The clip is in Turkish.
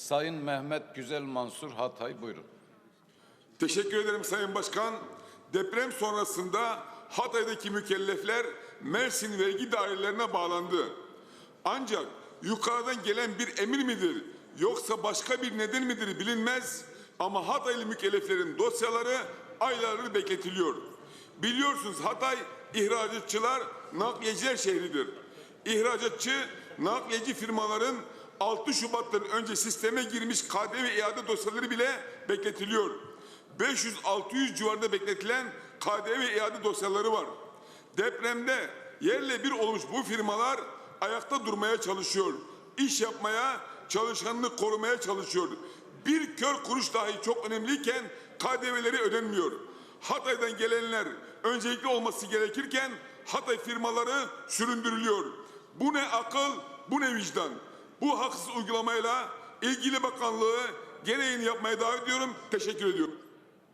Sayın Mehmet Güzel Mansur Hatay buyurun. Teşekkür ederim Sayın Başkan. Deprem sonrasında Hatay'daki mükellefler Mersin vergi dairelerine bağlandı. Ancak yukarıdan gelen bir emir midir yoksa başka bir neden midir bilinmez ama Hataylı mükelleflerin dosyaları aylardır bekletiliyor. Biliyorsunuz Hatay ihracatçılar, nakliyeciler şehridir. İhracatçı, nakliyeci firmaların 6 Şubat'tan önce sisteme girmiş KDV iade dosyaları bile bekletiliyor. 500-600 civarında bekletilen KDV iade dosyaları var. Depremde yerle bir olmuş bu firmalar ayakta durmaya çalışıyor. İş yapmaya, çalışanını korumaya çalışıyor. Bir kör kuruş dahi çok önemliyken KDV'leri ödenmiyor. Hatay'dan gelenler öncelikli olması gerekirken Hatay firmaları süründürülüyor. Bu ne akıl, bu ne vicdan. Bu haksız uygulamayla ilgili bakanlığı gereğini yapmaya davet ediyorum. Teşekkür ediyorum.